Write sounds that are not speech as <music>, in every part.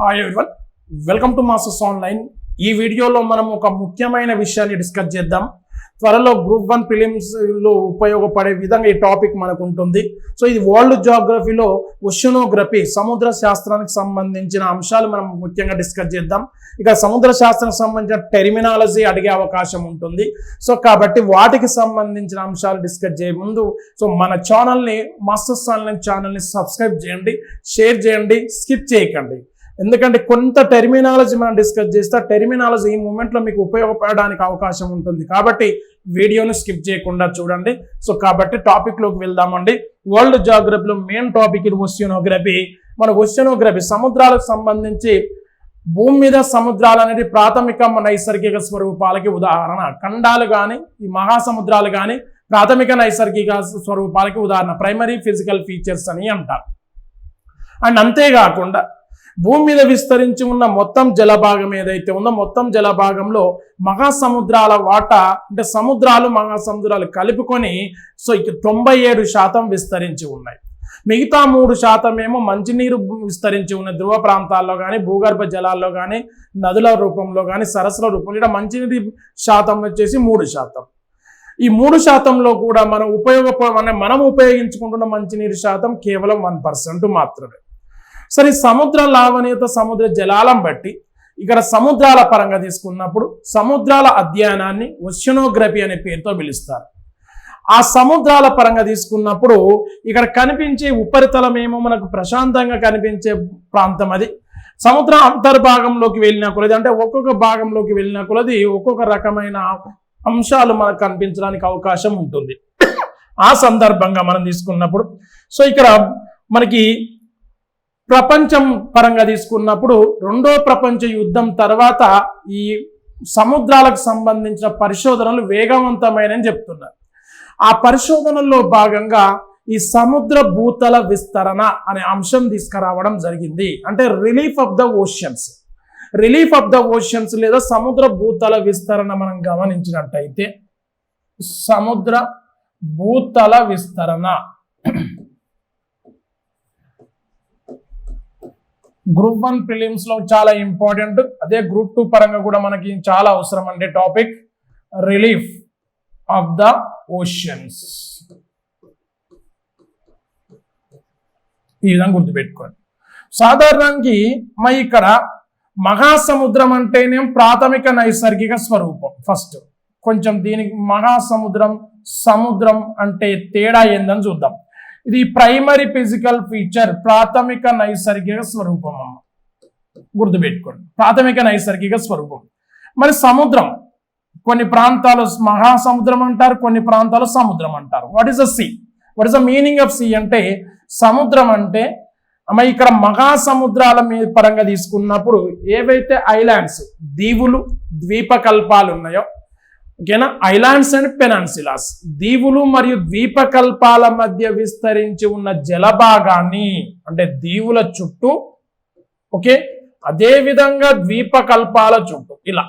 Hi everyone welcome to Masters Online ఈ వీడియోలో మనం ఒక ముఖ్యమైన విషయాన్ని డిస్కస్ చేద్దాం. త్వరలో గ్రూప్ వన్ ఫిలిమ్స్లో లో ఉపయోగపడే విధంగా ఈ టాపిక్ మనకు ఉంటుంది. సో ఇది వరల్డ్ జాగ్రఫీలో ఉష్ణోగ్రఫీ సముద్ర శాస్త్రానికి సంబంధించిన అంశాలు మనం ముఖ్యంగా డిస్కస్ చేద్దాం. ఇక సముద్ర శాస్త్రానికి సంబంధించిన టెర్మినాలజీ అడిగే అవకాశం ఉంటుంది. సో కాబట్టి వాటికి సంబంధించిన అంశాలు డిస్కస్ చేయ ముందు సో మన ఛానల్ని మాస్టర్స్ ఆన్లైన్ ఛానల్ని సబ్స్క్రైబ్ చేయండి షేర్ చేయండి స్కిప్ చేయకండి. ఎందుకంటే కొంత టెర్మినాలజీ మనం డిస్కస్ చేస్తే ఆ టెర్మినాలజీ ఈ మూమెంట్లో మీకు ఉపయోగపడడానికి అవకాశం ఉంటుంది. కాబట్టి వీడియోని స్కిప్ చేయకుండా చూడండి. సో కాబట్టి టాపిక్లోకి వెళ్దామండి. వరల్డ్ జాగ్రఫీలో మెయిన్ టాపిక్ ఇది ఓషియోనోగ్రఫీ మన ఓషియోనోగ్రఫీ సముద్రాలకు సంబంధించి భూమి మీద సముద్రాలు అనేది ప్రాథమిక నైసర్గిక స్వరూపాలకి ఉదాహరణ. ఖండాలు కానీ ఈ మహాసముద్రాలు కానీ ప్రాథమిక నైసర్గిక స్వరూపాలకి ఉదాహరణ. ప్రైమరీ ఫిజికల్ ఫీచర్స్ అని అంటారు. అండ్ అంతేకాకుండా భూమి మీద విస్తరించి ఉన్న మొత్తం జలభాగం ఏదైతే ఉందో మొత్తం జలభాగంలో మహాసముద్రాల వాటా అంటే సముద్రాలు మహాసముద్రాలు కలుపుకొని సో ఇక తొంభై ఏడు శాతం విస్తరించి ఉన్నాయి. మిగతా మూడు శాతం ఏమో మంచినీరు విస్తరించి ఉన్న ధ్రువ ప్రాంతాల్లో కానీ భూగర్భ జలాల్లో కానీ నదుల రూపంలో కానీ సరస్సుల రూపంలో ఇక్కడ మంచినీటి శాతం వచ్చేసి మూడు శాతం. ఈ మూడు శాతంలో కూడా మనం ఉపయోగ మనం ఉపయోగించుకుంటున్న మంచినీరు శాతం కేవలం వన్ పర్సెంట్ మాత్రమే. సరే సముద్ర లావణీయత సముద్ర జలాలను బట్టి ఇక్కడ సముద్రాల పరంగా తీసుకున్నప్పుడు సముద్రాల అధ్యయనాన్ని ఓషనోగ్రఫీ అనే పేరుతో పిలుస్తారు. ఆ సముద్రాల పరంగా తీసుకున్నప్పుడు ఇక్కడ కనిపించే ఉపరితలం ఏమో మనకు ప్రశాంతంగా కనిపించే ప్రాంతం అది. సముద్ర అంతర్భాగంలోకి వెళ్ళిన కొలది అంటే ఒక్కొక్క భాగంలోకి వెళ్ళిన కొలది ఒక్కొక్క రకమైన అంశాలు మనకు కనిపించడానికి అవకాశం ఉంటుంది. ఆ సందర్భంగా మనం తీసుకున్నప్పుడు సో ఇక్కడ మనకి ప్రపంచం పరంగా తీసుకున్నప్పుడు రెండో ప్రపంచ యుద్ధం తర్వాత ఈ సముద్రాలకు సంబంధించిన పరిశోధనలు వేగవంతమైనని చెప్తున్నారు. ఆ పరిశోధనల్లో భాగంగా ఈ సముద్ర భూతల విస్తరణ అనే అంశం తీసుకురావడం జరిగింది. అంటే relief of the oceans relief of the oceans లేదా సముద్ర భూతల విస్తరణ మనం గమనించినట్టయితే సముద్ర భూతల విస్తరణ గ్రూప్ వన్ ప్రిలిమ్స్లో చాలా ఇంపార్టెంట్. అదే గ్రూప్ టూ పరంగా కూడా మనకి చాలా అవసరం అంటే topic. Relief of the oceans. ఈ విధంగా గుర్తుపెట్టుకోండి. సాధారణంగా మా ఇక్కడ మహాసముద్రం అంటేనే ప్రాథమిక నైసర్గిక స్వరూపం. ఫస్ట్ కొంచెం దీనికి మహాసముద్రం సముద్రం అంటే తేడా ఏందని చూద్దాం. ఇది ప్రైమరీ ఫిజికల్ ఫీచర్ ప్రాథమిక నైసర్గిక స్వరూపం అమ్మ. గుర్తుపెట్టుకోండి ప్రాథమిక నైసర్గిక స్వరూపం. మరి సముద్రం కొన్ని ప్రాంతాలు మహాసముద్రం అంటారు కొన్ని ప్రాంతాలు సముద్రం అంటారు. What is a sea what is the meaning of sea అంటే సముద్రం అంటే అమ్మ ఇక్కడ మహాసముద్రాల మీద పరంగా తీసుకున్నప్పుడు ఏవైతే ఐలాండ్స్ దీవులు ద్వీపకల్పాలు ఉన్నాయో ఓకేనా ఐలాండ్స్ అండ్ పెనాన్సిలాస్ దీవులు మరియు ద్వీపకల్పాల మధ్య విస్తరించి ఉన్న జలభాగాన్ని అంటే దీవుల చుట్టూ ఓకే అదేవిధంగా ద్వీపకల్పాల చుట్టూ ఇలా.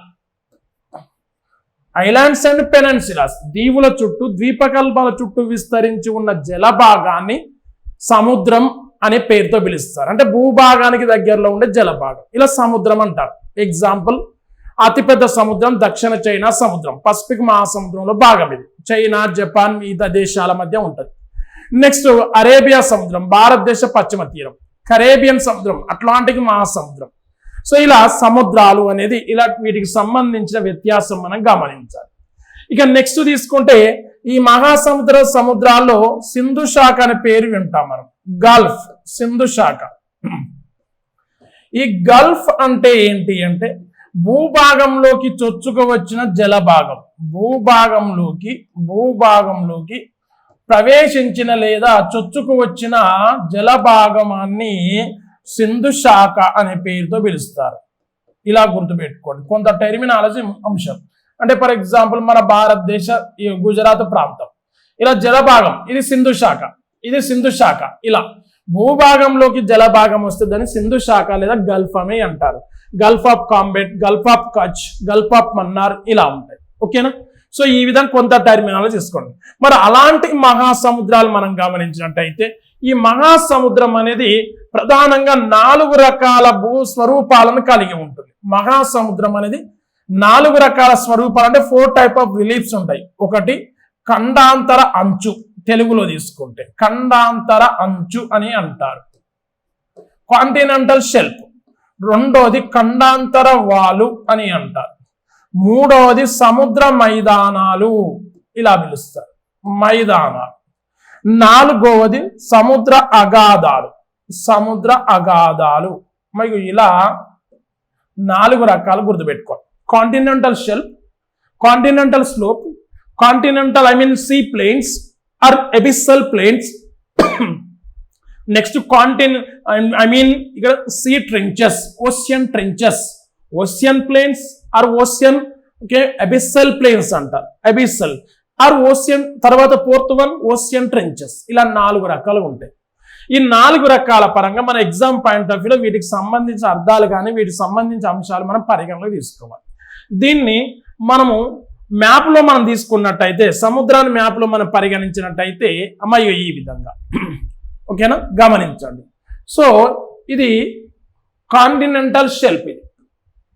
ఐలాండ్స్ అండ్ పెనాన్సిలాస్ దీవుల చుట్టూ ద్వీపకల్పాల చుట్టూ విస్తరించి ఉన్న జలభాగాన్ని సముద్రం అనే పేరుతో పిలుస్తారు. అంటే భూభాగానికి దగ్గరలో ఉండే జలభాగం. ఇలా సముద్రం అంటారు. ఎగ్జాంపుల్ అతిపెద్ద సముద్రం దక్షిణ చైనా సముద్రం. పసిఫిక్ మహాసముద్రంలో భాగం ఇది. చైనా జపాన్ మిగతా దేశాల మధ్య ఉంటుంది. నెక్స్ట్ అరేబియా సముద్రం భారతదేశ పశ్చిమ తీరం. కరేబియన్ సముద్రం అట్లాంటిక్ మహాసముద్రం. సో ఇలా సముద్రాలు అనేది ఇలా వీటికి సంబంధించిన వ్యత్యాసం మనం గమనించాలి. ఇక నెక్స్ట్ తీసుకుంటే ఈ మహాసముద్ర సముద్రాల్లో సింధు శాఖ అనే పేరు వింటాం మనం. గల్ఫ్ సింధు శాఖ. ఈ గల్ఫ్ అంటే ఏంటి అంటే భూభాగంలోకి చొచ్చుకు వచ్చిన జలభాగం. భూభాగంలోకి భూభాగంలోకి ప్రవేశించిన లేదా చొచ్చుకు వచ్చిన జలభాగమాన్ని సింధు శాఖ అనే పేరుతో పిలుస్తారు. ఇలా గుర్తుపెట్టుకోండి. కొంత టెర్మినాలజీ అంశం. అంటే ఫర్ ఎగ్జాంపుల్ మన భారతదేశ గుజరాత్ ప్రాంతం. ఇలా జలభాగం ఇది సింధు శాఖ. ఇది సింధు శాఖ. ఇలా. భూభాగంలోకి జలభాగం వస్తుందని సింధు శాఖ లేదా గల్ఫ్ అని అంటారు. Gulf of Khambhat gulf of Kutch gulf of Mannar ఇలా ఉంటాయి. ఓకేనా? సో ఈ విధంగా కొంత టర్మినాలజీ తీసుకోండి. మరి అలాంటి మహాసముద్రాలు మనం గమనించినట్టయితే ఈ మహాసముద్రం అనేది ప్రధానంగా నాలుగు రకాల భూ స్వరూపాలను కలిగి ఉంటుంది. మహాసముద్రం అనేది నాలుగు రకాల స్వరూపాలు అంటే ఫోర్ టైప్ ఆఫ్ రిలీఫ్స్ ఉంటాయి. ఒకటి ఖండాంతర అంచు. తెలుగులో తీసుకుంటే ఖండాంతర అంచు అని అంటారు. కాంటినెంటల్ షెల్ఫ్ రెండోది ఖండాంతర వాలు అని అంటారు. మూడవది సముద్ర మైదానాలు ఇలా పిలుస్తారు. మైదానాలు. నాలుగవది సముద్ర అగాధాలు. సముద్ర అగాధాలు. మరియు ఇలా నాలుగు రకాలు గుర్తుపెట్టుకోండి continental shelf continental slope continental I mean sea plains or abyssal plains next continent I mean ఇక్కడ sea trenches ocean trenches ocean plains or ocean okay abyssal plains అంటారు అబిసల్ ఆర్ ఓషియన్ తర్వాత ఫోర్త్ వన్ ఓషియన్ ట్రెంచెస్ ఇలా నాలుగు రకాలు ఉంటాయి. ఈ నాలుగు రకాల పరంగా మన ఎగ్జామ్ పాయింట్ ఆఫ్ వ్యూలో వీటికి సంబంధించిన అర్థాలు కానీ వీటికి సంబంధించిన అంశాలు మనం పరిగణలోకి తీసుకోవాలి. దీన్ని మనము మ్యాప్లో మనం తీసుకున్నట్టయితే సముద్రాన్ని మ్యాప్లో మనం పరిగణించినట్టయితే అమ్మాయి ఈ విధంగా. <clears throat> ఓకేనా? గమనించండి. సో ఇది కాంటినెంటల్ షెల్ఫ్ ఇది.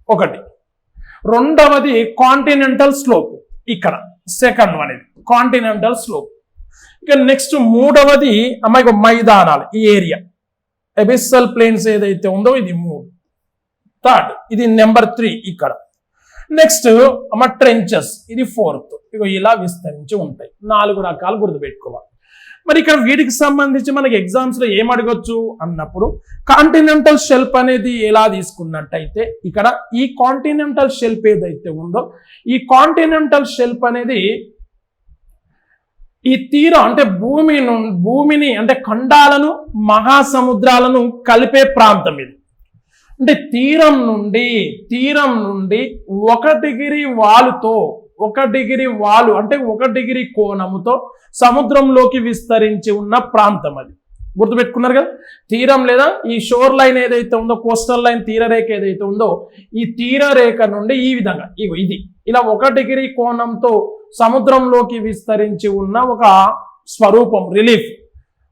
ఒకటి. రెండవది కాంటినెంటల్ స్లోప్. ఇక్కడ. సెకండ్ వన్ ఇది. Continental slope. ఇక నెక్స్ట్ మూడవది అమ్మాయి మైదానాలు ఈ ఏరియా. ఎబిస్సల్ ప్లేన్స్ ఏదైతే ఉందో ఇది మూడు. థర్డ్. ఇది నెంబర్ త్రీ ఇక్కడ. నెక్స్ట్ అమ్మ ట్రెంచెస్ ఇది ఫోర్త్ ఇగో ఇలా విస్తరించి ఉంటాయి. నాలుగు రకాలు గుర్తుపెట్టుకోవాలి. మరి ఇక్కడ వీటికి సంబంధించి మనకి ఎగ్జామ్స్లో ఏం అడగొచ్చు? అన్నప్పుడు కాంటినెంటల్ షెల్ఫ్ అనేది ఎలా తీసుకున్నట్టయితే ఇక్కడ ఈ కాంటినెంటల్ షెల్ఫ్ ఏదైతే ఉందో ఈ కాంటినెంటల్ షెల్ఫ్ అనేది ఈ తీరం అంటే భూమి భూమిని అంటే ఖండాలను మహాసముద్రాలను కలిపే ప్రాంతం ఇది. అంటే తీరం నుండి తీరం నుండి ఒక డిగ్రీ వాలుతో ఒక డిగ్రీ వాలు అంటే ఒక డిగ్రీ కోణముతో సముద్రంలోకి విస్తరించి ఉన్న ప్రాంతం అది. గుర్తుపెట్టుకున్నారు కదా? తీరం లేదా ఈ షోర్ లైన్ ఏదైతే ఉందో కోస్టల్ లైన్ తీరరేఖ ఏదైతే ఉందో ఈ తీరరేఖ నుండి ఈ విధంగా ఇగో ఇది. ఇలా ఒక డిగ్రీ కోణంతో సముద్రంలోకి విస్తరించి ఉన్న ఒక స్వరూపం రిలీఫ్.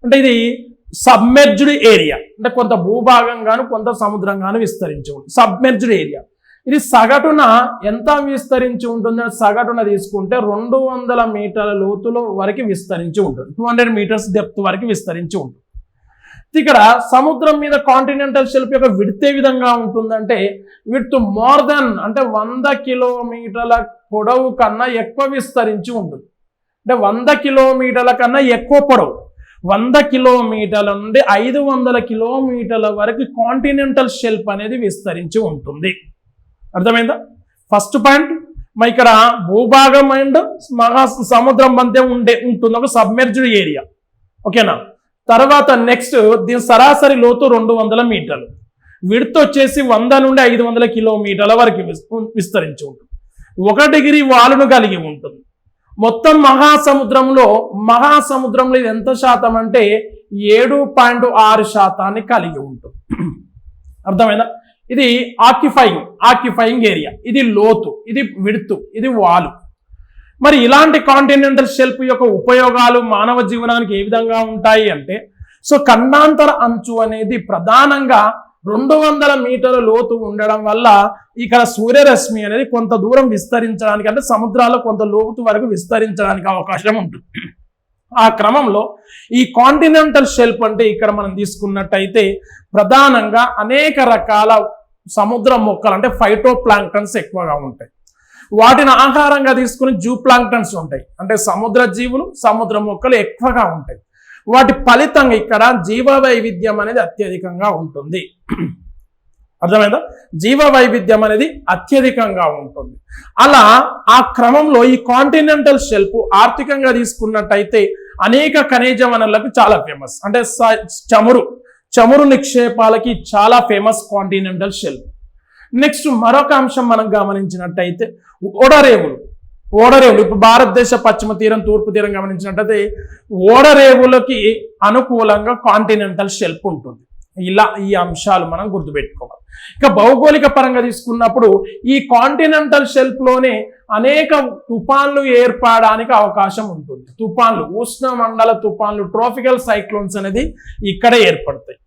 అంటే ఇది సబ్మెర్జ్డ్ ఏరియా అంటే కొంత భూభాగంగాను కొంత సముద్రంగాను విస్తరించి ఉంటుంది. సబ్మెర్జ్డ్ ఏరియా ఇది సగటున ఎంత విస్తరించి ఉంటుంది? సగటున తీసుకుంటే రెండు వందల మీటర్ల లోతులో వరకు విస్తరించి ఉంటుంది. టూ హండ్రెడ్ మీటర్స్ డెప్త్ వరకు విస్తరించి ఉంటుంది. ఇక్కడ సముద్రం మీద కాంటినెంటల్ షెల్ఫ్ యొక్క విడితే విధంగా ఉంటుందంటే విత్ మోర్ దెన్ అంటే వంద కిలోమీటర్ల పొడవు కన్నా ఎక్కువ విస్తరించి ఉంటుంది. అంటే వంద కిలోమీటర్ల కన్నా ఎక్కువ పొడవు. వంద కిలోమీటర్ల నుండి ఐదు వందల కిలోమీటర్ల వరకు కాంటినెంటల్ షెల్ఫ్ అనేది విస్తరించి ఉంటుంది. అర్థమైందా? ఫస్ట్ పాయింట్ మా ఇక్కడ భూభాగం అండ్ మహా సముద్రం మధ్య ఉండే ఉంటుంది ఒక సబ్మెర్జ్డ్ ఏరియా. ఓకేనా? తర్వాత నెక్స్ట్ దీని సరాసరి లోతు రెండు వందల మీటర్లు. విడత వచ్చేసి వంద నుండి ఐదు వందల కిలోమీటర్ల వరకు విస్తరించి ఉంటుంది. ఒక డిగ్రీ వాలును కలిగి ఉంటుంది. మొత్తం మహాసముద్రంలో మహాసముద్రంలో ఇది ఎంత శాతం అంటే ఏడు పాయింట్ ఆరు శాతాన్ని కలిగి ఉంటుంది అర్థమైందా? ఇది ఆక్యుఫైయింగ్ ఆక్యుఫైయింగ్ ఏరియా ఇది లోతు ఇది విడుతు ఇది వాలు. మరి ఇలాంటి కాంటినెంటల్ షెల్ఫ్ యొక్క ఉపయోగాలు మానవ జీవనానికి ఏ విధంగా ఉంటాయి అంటే సో ఖండాంతర అంచు అనేది ప్రధానంగా రెండు వందల మీటర్ల లోతు ఉండడం వల్ల ఇక్కడ సూర్యరశ్మి అనేది కొంత దూరం విస్తరించడానికి అంటే సముద్రాల్లో కొంత లోతు వరకు విస్తరించడానికి అవకాశం ఉంటుంది ఆ క్రమంలో ఈ కాంటినెంటల్ షెల్ఫ్ అంటే ఇక్కడ మనం తీసుకున్నట్టయితే ప్రధానంగా అనేక రకాల సముద్ర మొక్కలు అంటే ఫైటో ప్లాంక్టన్స్ ఎక్కువగా ఉంటాయి. వాటిని ఆహారంగా తీసుకుని జూ ప్లాంక్టన్స్ ఉంటాయి. అంటే సముద్ర జీవులు సముద్ర మొక్కలు ఎక్కువగా ఉంటాయి. వాటి ఫలితంగా ఇక్కడ జీవ వైవిధ్యం అనేది అత్యధికంగా ఉంటుంది. అర్థమైందా? జీవ వైవిధ్యం అనేది అత్యధికంగా ఉంటుంది. అలా ఆ క్రమంలో ఈ కాంటినెంటల్ షెల్ఫ్ ఆర్థికంగా తీసుకున్నట్టయితే అనేక ఖనిజ వనరులకు చాలా ఫేమస్ అంటే చమురు. చమురు నిక్షేపాలకి చాలా ఫేమస్ కాంటినెంటల్ షెల్ఫ్ నెక్స్ట్ మరొక అంశం మనం గమనించినట్టయితే ఓడరేవులు ఓడరేవులు. ఇప్పుడు భారతదేశ పశ్చిమ తీరం తూర్పు తీరం గమనించినట్టయితే ఓడరేవులకి అనుకూలంగా కాంటినెంటల్ షెల్ఫ్ ఉంటుంది. ఇలా ఈ అంశాలు మనం గుర్తుపెట్టుకోవాలి. ఇక భౌగోళిక పరంగా తీసుకున్నప్పుడు ఈ కాంటినెంటల్ షెల్ఫ్లోనే అనేక తుఫాన్లు ఏర్పడడానికి అవకాశం ఉంటుంది. తుఫాన్లు ఉష్ణమండల తుఫాన్లు ట్రోపికల్ సైక్లోన్స్ అనేది ఇక్కడే ఏర్పడతాయి.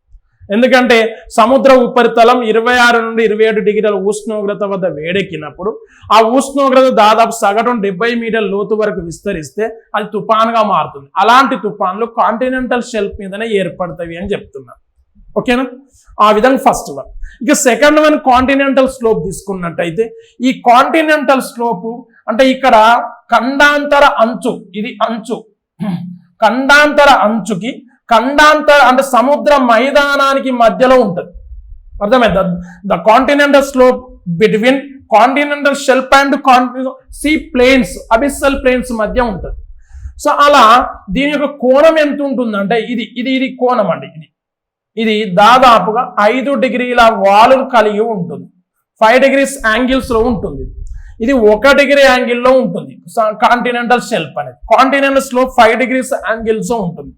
ఎందుకంటే సముద్ర ఉపరితలం ఇరవై ఆరు నుండి ఇరవై ఏడు డిగ్రీల ఉష్ణోగ్రత వద్ద వేడెక్కినప్పుడు ఆ ఉష్ణోగ్రత దాదాపు సగటున డెబ్బై మీటర్ల లోతు వరకు విస్తరిస్తే అది తుఫాన్గా మారుతుంది. అలాంటి తుఫాన్లు కాంటినెంటల్ షెల్ఫ్ మీదనే ఏర్పడతాయి అని చెప్తున్నారు. ఓకేనా? ఆ విధంగా ఫస్ట్ వన్ ఇక సెకండ్ వన్ కాంటినెంటల్ స్లోప్ తీసుకున్నట్టయితే ఈ కాంటినెంటల్ స్లోపు అంటే ఇక్కడ ఖండాంతర అంచు ఇది అంచు. ఖండాంతర అంచుకి ఖండాంత అంటే సముద్ర మైదానానికి మధ్యలో ఉంటుంది. అర్థమైంది? The continental slope between continental shelf and sea plains abyssal plains మధ్య ఉంటుంది. సో అలా దీని యొక్క కోణం ఎంత ఉంటుందంటే ఇది ఇది ఇది కోణం అండి ఇది. ఇది దాదాపుగా ఐదు డిగ్రీల వాలును కలిగి ఉంటుంది. ఫైవ్ డిగ్రీస్ యాంగిల్స్లో ఉంటుంది. ఇది ఒక డిగ్రీ యాంగిల్లో ఉంటుంది. కాంటినెంటల్ షెల్ఫ్ అనేది. Continental slope five degrees angles ఉంటుంది.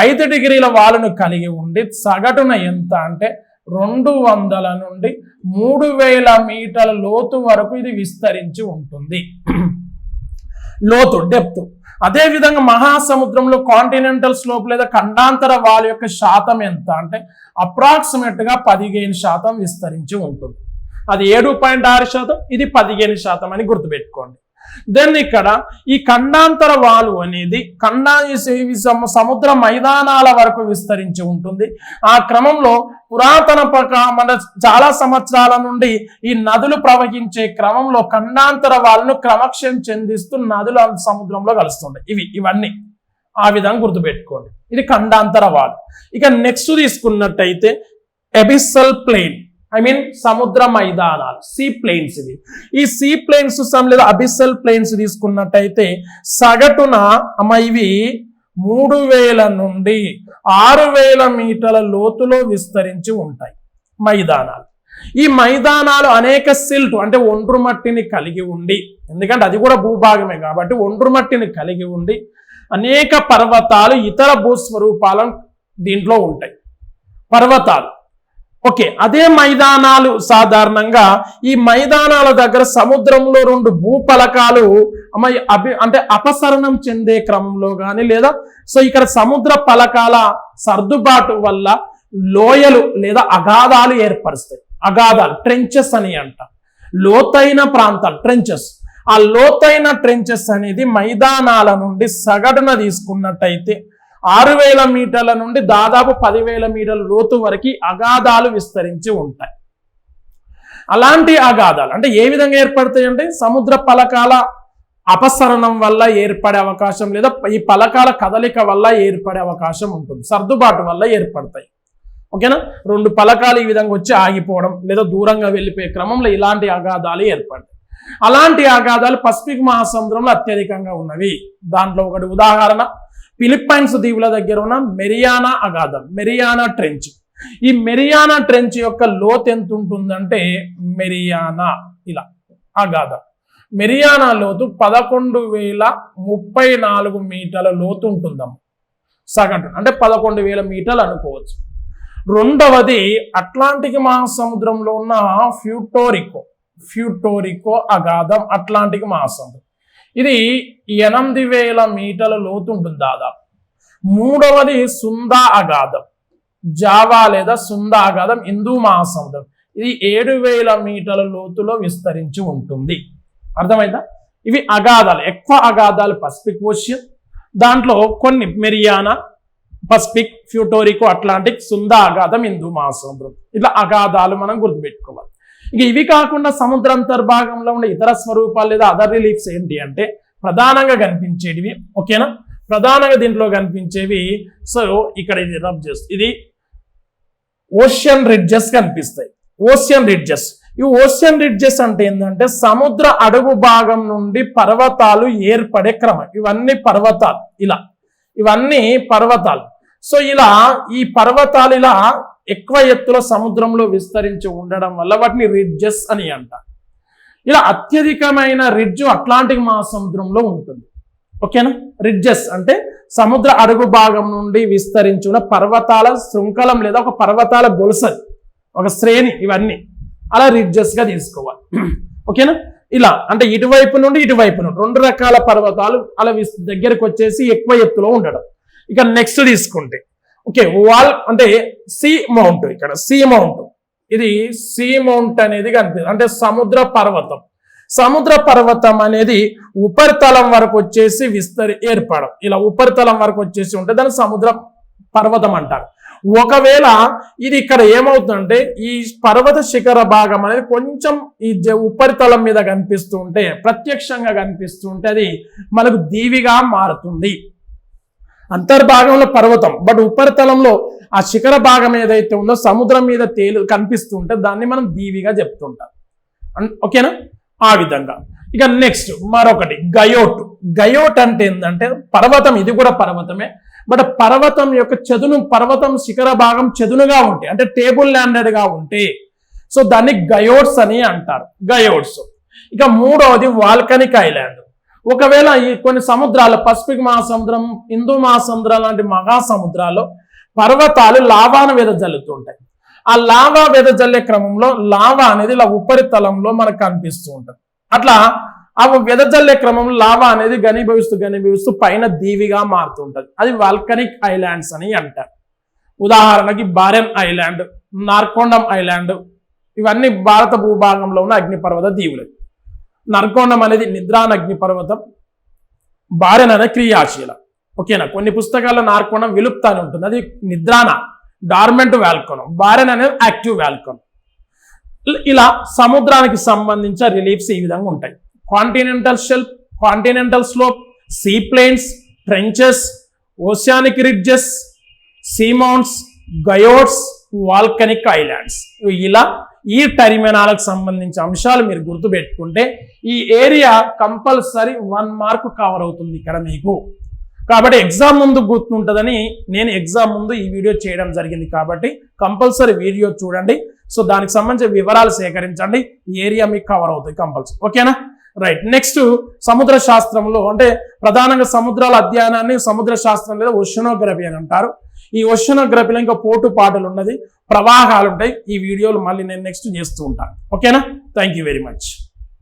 ఐదు డిగ్రీల వాలును కలిగి ఉండి సగటున ఎంత అంటే రెండు వందల నుండి మూడు వేల మీటర్ల లోతు వరకు ఇది విస్తరించి ఉంటుంది. లోతు డెప్త్. అదేవిధంగా మహాసముద్రంలో కాంటినెంటల్ స్లోప్ లేదా ఖండాంతర వాల్ యొక్క శాతం ఎంత అంటే అప్రాక్సిమేట్గా పదిహేను శాతం విస్తరించి ఉంటుంది. అది ఏడు పాయింట్ ఆరు శాతం ఇది పదిహేను శాతం అని గుర్తుపెట్టుకోండి. దెన్ ఇక్కడ ఈ ఖండాంతర వాలు అనేది ఖండా సముద్ర మైదానాల వరకు విస్తరించి ఉంటుంది. ఆ క్రమంలో పురాతన మన చాలా సంవత్సరాల నుండి ఈ నదులు ప్రవహించే క్రమంలో ఖండాంతర వాళ్ళను క్రమక్షం చెందిస్తూ నదులు సముద్రంలో కలుస్తుంటాయి. ఇవి ఇవన్నీ. ఆ విధంగా గుర్తుపెట్టుకోండి. ఇది ఖండాంతర వాల్. ఇక నెక్స్ట్ తీసుకున్నట్టయితే ఎబిసల్ ప్లేన్ ఐ మీన్ సముద్ర మైదానాలు సీ ప్లేన్స్ ఇవి. ఈ సీ ప్లేన్స్ సమ్ లేదా అబిసల్ ప్లేన్స్ తీసుకున్నట్టయితే సగటున అమ్మ ఇవి మూడు వేల నుండి ఆరు వేల మీటర్ల లోతులో విస్తరించి ఉంటాయి మైదానాలు. ఈ మైదానాలు అనేక సిల్ట్ అంటే ఒండ్రు మట్టిని కలిగి ఉండి ఎందుకంటే అది కూడా భూభాగమే కాబట్టి ఒండ్రు మట్టిని కలిగి ఉండి అనేక పర్వతాలు ఇతర భూస్వరూపాలను దీంట్లో ఉంటాయి. పర్వతాలు ఓకే అదే మైదానాలు సాధారణంగా ఈ మైదానాల దగ్గర సముద్రంలో రెండు భూపలకాలు అమ్మ అభి అంటే అపసరణం చెందే క్రమంలో కానీ లేదా సో ఇక్కడ సముద్ర పలకాల సర్దుబాటు వల్ల లోయలు లేదా అగాధాలు ఏర్పరుస్తాయి. అగాధాలు ట్రెంచెస్ అని అంట. లోతైన ప్రాంతాలు ట్రెంచెస్ ఆ లోతైన ట్రెంచెస్ అనేది మైదానాల నుండి సగటున తీసుకున్నట్టయితే ఆరు వేల మీటర్ల నుండి దాదాపు పదివేల మీటర్ల లోతు వరకు అగాధాలు విస్తరించి ఉంటాయి. అలాంటి అగాధాలు అంటే ఏ విధంగా ఏర్పడతాయి అంటే సముద్ర పలకాల అపసరణం వల్ల ఏర్పడే అవకాశం లేదా ఈ పలకాల కదలిక వల్ల ఏర్పడే అవకాశం ఉంటుంది. సర్దుబాటు వల్ల ఏర్పడతాయి. ఓకేనా? రెండు పలకాలు ఈ విధంగా వచ్చి ఆగిపోవడం లేదా దూరంగా వెళ్ళిపోయే క్రమంలో ఇలాంటి అగాధాలు ఏర్పడతాయి. అలాంటి అగాధాలు పసిఫిక్ మహాసముద్రంలో అత్యధికంగా ఉన్నవి. దాంట్లో ఒకటి ఉదాహరణ ఫిలిప్పైన్స్ దీవుల దగ్గర ఉన్న మెరియానా అగాధం మెరియానా ట్రెంచ్ ఈ మెరియానా ట్రెంచ్ యొక్క లోతు ఎంత ఉంటుందంటే మెరియానా ఇలా అగాధం. మెరియానా లోతు పదకొండు వేల ముప్పై నాలుగు మీటర్ల లోతు ఉంటుందమ్మ. సగటు అంటే పదకొండు వేల మీటర్లు అనుకోవచ్చు. రెండవది అట్లాంటిక్ మహాసముద్రంలో ఉన్న ఫ్యూటోరికో ఫ్యూటోరికో అగాధం అట్లాంటిక్ మహాసముద్రం. ఇది ఎనిమిది వేల మీటర్ల లోతు ఉంటుంది దాదాపు. మూడవది సుందా అగాధం. జావా లేదా సుందా అగాధం హిందూ మహాసముద్రం. ఇది ఏడు వేల మీటర్ల లోతులో విస్తరించి ఉంటుంది. అర్థమైందా? ఇవి అగాధాలు. ఎక్కువ అగాధాలు పసిఫిక్ ఓషియన్ దాంట్లో కొన్ని Mariana Pacific Puerto Rico Atlantic Sunda అగాధం హిందూ మహాసముద్రం. ఇట్లా అగాధాలు మనం గుర్తుపెట్టుకోవాలి. ఇక ఇవి కాకుండా సముద్రాంతర్భాగంలో ఉన్న ఉండే ఇతర స్వరూపాలు లేదా అదర్ రిలీఫ్స్ ఏంటి అంటే ప్రధానంగా కనిపించేటివి ఓకేనా ప్రధానంగా దీంట్లో కనిపించేవి సో ఇక్కడ ఇది రబ్ చేస్తుంది ఇది ఓషియన్ రిడ్జెస్ కనిపిస్తాయి. ఓషియన్ రిడ్జెస్ ఈ ఓషియన్ రిడ్జెస్ అంటే ఏంటంటే సముద్ర అడుగు భాగం నుండి పర్వతాలు ఏర్పడే క్రమం. ఇవన్నీ పర్వతాలు ఇలా. ఇవన్నీ పర్వతాలు. సో ఇలా ఈ పర్వతాలు ఇలా ఎక్కువ ఎత్తులో సముద్రంలో విస్తరించి ఉండడం వల్ల వాటిని రిడ్జెస్ అని అంటారు ఇలా అత్యధికమైన రిడ్జ్ అట్లాంటిక్ మహాసముద్రంలో ఉంటుంది. ఓకేనా? రిడ్జెస్ అంటే సముద్ర అడుగు భాగం నుండి విస్తరించిన పర్వతాల శృంఖలం లేదా ఒక పర్వతాల గొలుసది ఒక శ్రేణి ఇవన్నీ. అలా రిడ్జెస్గా తీసుకోవాలి. ఓకేనా? ఇలా అంటే ఇటువైపు నుండి ఇటువైపు నుండి రెండు రకాల పర్వతాలు అలా దగ్గరకు వచ్చేసి ఎక్కువ ఎత్తులో ఉండడం. ఇక నెక్స్ట్ తీసుకుంటే. ఓకే వాల్ అంటే సీ మౌంట్ ఇక్కడ సీ మౌంట్ ఇది సీ మౌంట్ అనేది కనిపిస్తుంది. అంటే సముద్ర పర్వతం. సముద్ర పర్వతం అనేది ఉపరితలం వరకు వచ్చేసి విస్తరి ఏర్పడం. ఇలా ఉపరితలం వరకు వచ్చేసి ఉంటే దాన్ని సముద్ర పర్వతం అంటారు. ఒకవేళ ఇది ఇక్కడ ఏమవుతుందంటే ఈ పర్వత శిఖర భాగం అనేది కొంచెం ఈ జ- ఉపరితలం మీద కనిపిస్తుంటే ప్రత్యక్షంగా కనిపిస్తుంటే అది మనకు దీవిగా మారుతుంది. అంతర్భాగంలో పర్వతం బట్ ఉపరితలంలో ఆ శిఖర భాగం ఏదైతే ఉందో సముద్రం మీద తేలు కనిపిస్తుంటే దాన్ని మనం దీవిగా చెప్తుంటాం. ఓకేనా? ఆ విధంగా. ఇక నెక్స్ట్ మరొకటి గయోట్. గయోట్ అంటే ఏంటంటే పర్వతం ఇది కూడా పర్వతమే బట్ పర్వతం యొక్క చదును పర్వతం శిఖర భాగం చదునుగా ఉంటే అంటే టేబుల్ ల్యాండెడ్గా ఉంటే సో దాన్ని గయోట్స్ అని అంటారు. గయోట్స్. ఇక మూడవది వాల్కనిక్ ఐలాండ్. ఒకవేళ ఈ కొన్ని సముద్రాలు పసిఫిక్ మహాసముద్రం హిందూ మహాసముద్రం లాంటి మహాసముద్రాల్లో పర్వతాలు లావాను వెదజల్లుతుంటాయి ఆ లావా వెదజల్లే క్రమంలో లావా అనేది ఇలా ఉపరితలంలో మనకు కనిపిస్తూ ఉంటుంది. అట్లా ఆ వెదజల్లే క్రమంలో లావా అనేది ఘనీభవిస్తూ ఘనీభవిస్తూ పైన దీవిగా మారుతుంటుంది. అది వాల్కనిక్ ఐలాండ్స్ అని అంటారు. ఉదాహరణకి బారెన్ ఐలాండ్ నార్కొండం ఐలాండ్ ఇవన్నీ భారత భూభాగంలో ఉన్న అగ్నిపర్వత దీవులు నర్కోణం అనేది నిద్రానగ్ని అగ్నిపర్వతం బారెన్ క్రియాశీల. ఓకేనా? కొన్ని పుస్తకాల్లో నార్కోణం విలుప్త అని ఉంటుంది. అది నిద్రాన డార్మెంట్ వ్యాల్కోణం బారెన్ అనేది యాక్టివ్ వ్యాల్కొనం ఇలా సముద్రానికి సంబంధించిన రిలీఫ్స్ ఈ విధంగా ఉంటాయి. Continental shelf continental slope sea plains trenches oceanic ridges seamounts guyots volcanic islands. ఇలా ఈ టెర్మినాలకు సంబంధించిన అంశాలు మీరు గుర్తుపెట్టుకుంటే ఈ area compulsory one mark cover అవుతుంది ఇక్కడ మీకు. కాబట్టి ఎగ్జామ్ ముందు గుర్తుంటుందని నేను ఎగ్జామ్ ముందు ఈ వీడియో చేయడం జరిగింది కాబట్టి కంపల్సరీ వీడియో చూడండి. సో దానికి సంబంధించిన వివరాలు సేకరించండి. ఈ ఏరియా మీకు కవర్ అవుతుంది కంపల్సరీ. ఓకేనా రైట్ నెక్స్ట్ సముద్ర శాస్త్రంలో అంటే ప్రధానంగా సముద్రాల అధ్యయనాన్ని సముద్ర శాస్త్రం లేదా ఉష్ణోగ్రఫీ అని అంటారు. ఈ ఒషనోగ్రఫీలో ఇంకా పోటు పాటలు ఉన్నది. ప్రవాహాలు ఉంటాయి. ఈ వీడియోలు మళ్ళీ నేను నెక్స్ట్ చేస్తూ ఉంటాను. ఓకేనా థ్యాంక్ యూ వెరీ మచ్